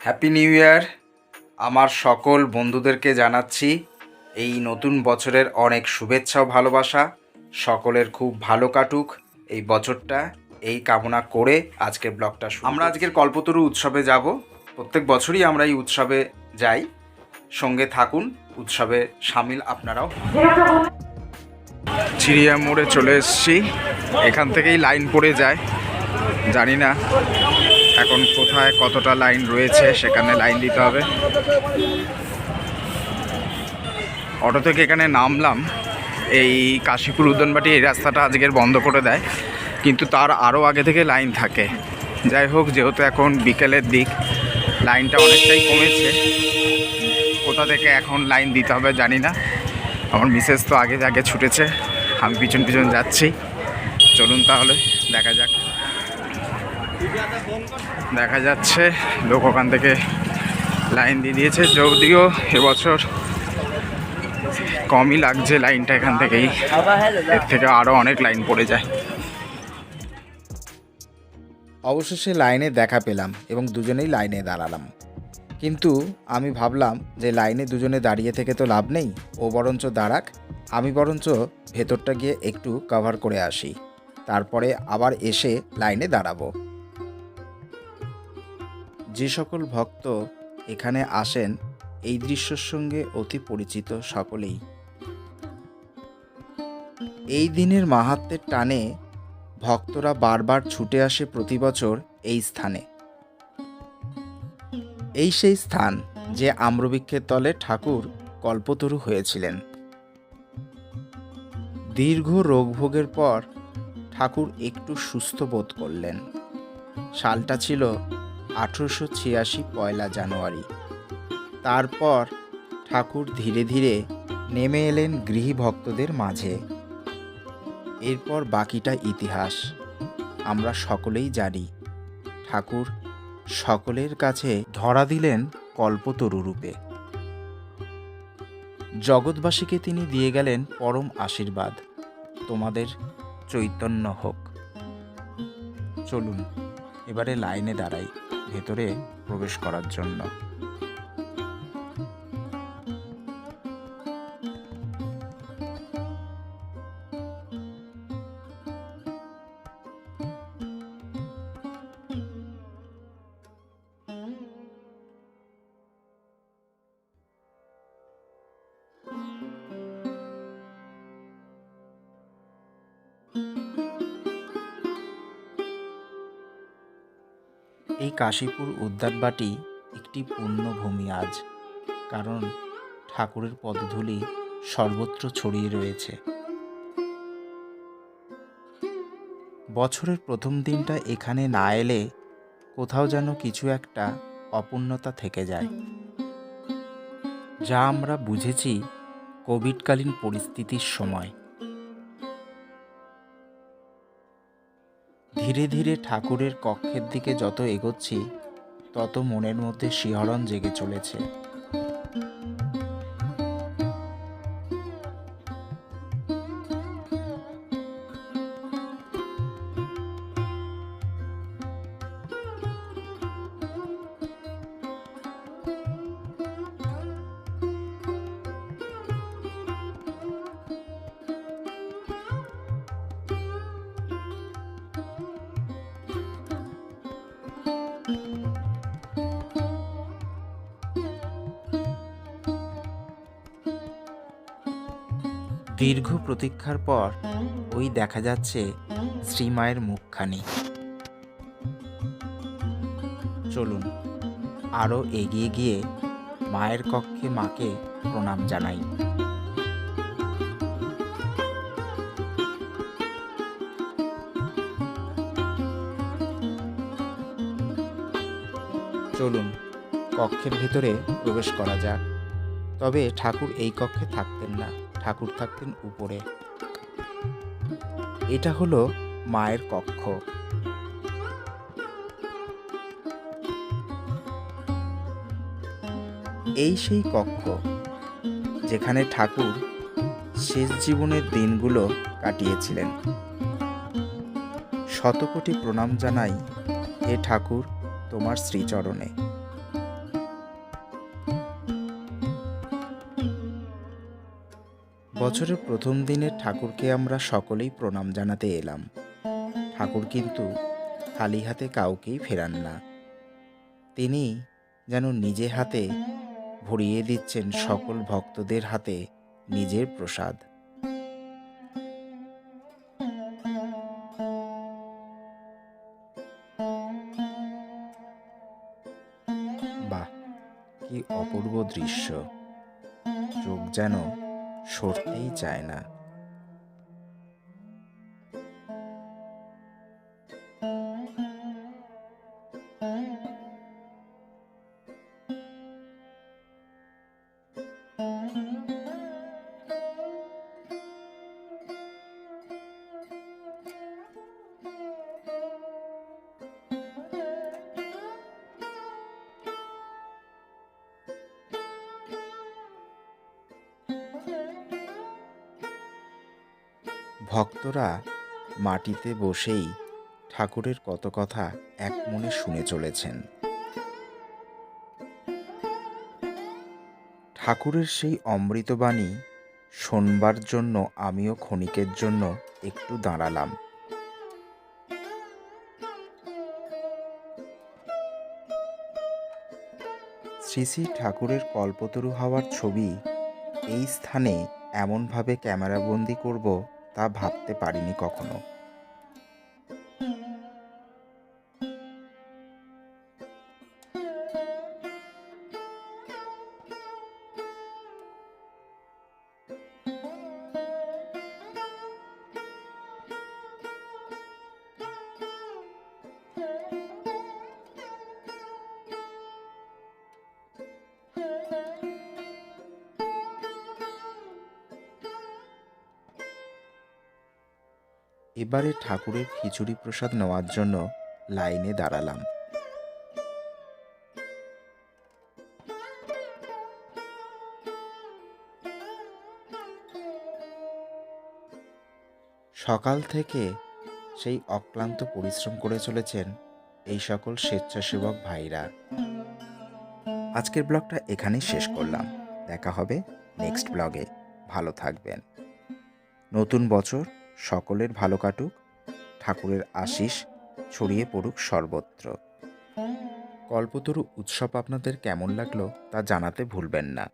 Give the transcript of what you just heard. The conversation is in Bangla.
হ্যাপি নিউ ইয়ার আমার সকল বন্ধুদেরকে জানাচ্ছি এই নতুন বছরের অনেক শুভেচ্ছা ও ভালোবাসা। সকলের খুব ভালো কাটুক এই বছরটা এই কামনা করে আজকের ব্লগটা শুরু আমরা আজকের কল্পতরু উৎসবে যাব। প্রত্যেক বছরই আমরা এই উৎসবে যাই। সঙ্গে থাকুন উৎসবে সামিল আপনারাও। চিড়িয়া মোড়ে চলে এসেছি। এখান থেকেই লাইন পড়ে যায়। জানি না কোথায় কতটা লাইন রয়েছে, সেখানে লাইন দিতে হবে। অটো থেকে এখানে নামলাম। এই কাশীপুর উদ্যানবাটি এই রাস্তাটা আজকের বন্ধ করে দেয়, কিন্তু তার আরও আগে থেকে লাইন থাকে। যাই হোক, যেহেতু এখন বিকেলের দিক, লাইনটা অনেকটাই কমেছে। কোথা থেকে এখন লাইন দিতে হবে জানি না। আমার মিসেস তো আগে আগে ছুটেছে, আমি পিছন পিছন যাচ্ছি। চলুন তাহলে, দেখা যাক। দেখা যাচ্ছে, লোক ওখান থেকে লাইন দিয়ে দিয়েছে। যদিও এবছর কমই লাগছে লাইনটা এখান থেকেই। এর থেকে আরও অনেক লাইন পড়ে যায়। অবশেষে লাইনে দেখা পেলাম এবং দুজনেই লাইনে দাঁড়ালাম। কিন্তু আমি ভাবলাম যে লাইনে দুজনে দাঁড়িয়ে থেকে তো লাভ নেই, ও বরঞ্চ দাঁড়াক, আমি বরঞ্চ ভেতরটা গিয়ে একটু কভার করে আসি। তারপরে আবার এসে লাইনে দাঁড়াবো। যে সকল ভক্ত এখানে আসেন, এই দৃশ্যের সঙ্গে অতি পরিচিত সকলেই। এই দিনের মাহাত্মের টানে ভক্তরা বারবার ছুটে আসে প্রতি বছর এই স্থানে। এই সেই স্থান যে আম্রবৃক্ষের তলে ঠাকুর কল্পতরু হয়েছিলেন। দীর্ঘ রোগভোগের পর ঠাকুর একটু সুস্থ বোধ করলেন। সালটা ছিল আঠেরোশো ছিয়াশি পয়লা জানুয়ারি। তারপর ঠাকুর ধীরে ধীরে নেমে এলেন গৃহী ভক্তদের মাঝে। এরপর বাকিটা ইতিহাস। আমরা সকলেই জানি, ঠাকুর সকলের কাছে ধরা দিলেন কল্পতরু রূপে। জগৎবাসীকে তিনি দিয়ে গেলেন পরম আশীর্বাদ। তোমাদের চৈতন্য হোক। চলুন, এবারে লাইনে দাঁড়াই। ভেতরে প্রবেশ করার জন্য। এই কাশীপুর উদ্যানবাটি একটি পুণ্যভূমি আজ, কারণ ঠাকুরের পদধূলি সর্বত্র ছড়িয়ে রয়েছে। বছরের প্রথম দিনটা এখানে না এলে কোথাও যেন কিছু একটা অপূর্ণতা থেকে যায়। যা আমরা বুঝেছি কোভিডকালীন পরিস্থিতির সময়। ধীরে ধীরে ঠাকুরের কক্ষের দিকে যত এগোচ্ছি তত মনের মধ্যে শিহরণ জেগে চলেছে। দীর্ঘ প্রতীক্ষার পর ওই দেখা যাচ্ছে শ্রীমায়ের মুখখানি। চলুন আরও এগিয়ে গিয়ে মায়ের কক্ষে মাকে প্রণাম জানাই। চলুন, কক্ষের ভিতরে প্রবেশ করা যাক। তবে ঠাকুর এই কক্ষে থাকতেন না। ঠাকুর থাকতেন উপরে। এটা হলো মায়ের কক্ষ। এই সেই কক্ষ যেখানে ঠাকুর শেষ জীবনের দিনগুলো কাটিয়েছিলেন। শতকোটি প্রণাম জানাই হে ঠাকুর তোমার শ্রীচরণে। বছরের প্রথম দিনে ঠাকুরকে আমরা সকলেই প্রণাম জানাতে এলাম। ঠাকুর কিন্তু খালি হাতে কাউকেই ফেরান না। তিনি যেন নিজে হাতে ভরিয়ে দিচ্ছেন সকল ভক্তদের হাতে নিজের প্রসাদ। বাহ, কি অপূর্ব দৃশ্য। চোখ যেন সরতেই চায় না। ভক্তরা মাটিতে বসেই ঠাকুরের কত কথা এক মনে শুনে চলেছেন। ঠাকুরের সেই অমৃতবাণী শোনবার জন্য আমিও ক্ষণিকের জন্য একটু দাঁড়ালাম। শ্রী শ্রী ঠাকুরের কল্পতরু হওয়ার ছবি এই স্থানে এমনভাবে ক্যামেরাবন্দি করব তা ভাবতে পারিনি কখনো। এবারে ঠাকুরের খিচুড়ি প্রসাদ নেওয়ার জন্য লাইনে দাঁড়ালাম। সকাল থেকে সেই অক্লান্ত পরিশ্রম করে চলেছেন এই সকল স্বেচ্ছাসেবক ভাইরা। আজকের ব্লগটা এখানেই শেষ করলাম। দেখা হবে নেক্সট ব্লগে। ভালো থাকবেন। নতুন বছর সকলের ভালো কাটুক, ঠাকুরের আশিস ছড়িয়ে পড়ুক সর্বত্র। কল্পতরু উৎসব আপনাদের কেমন লাগল তা জানাতে ভুলবেন না।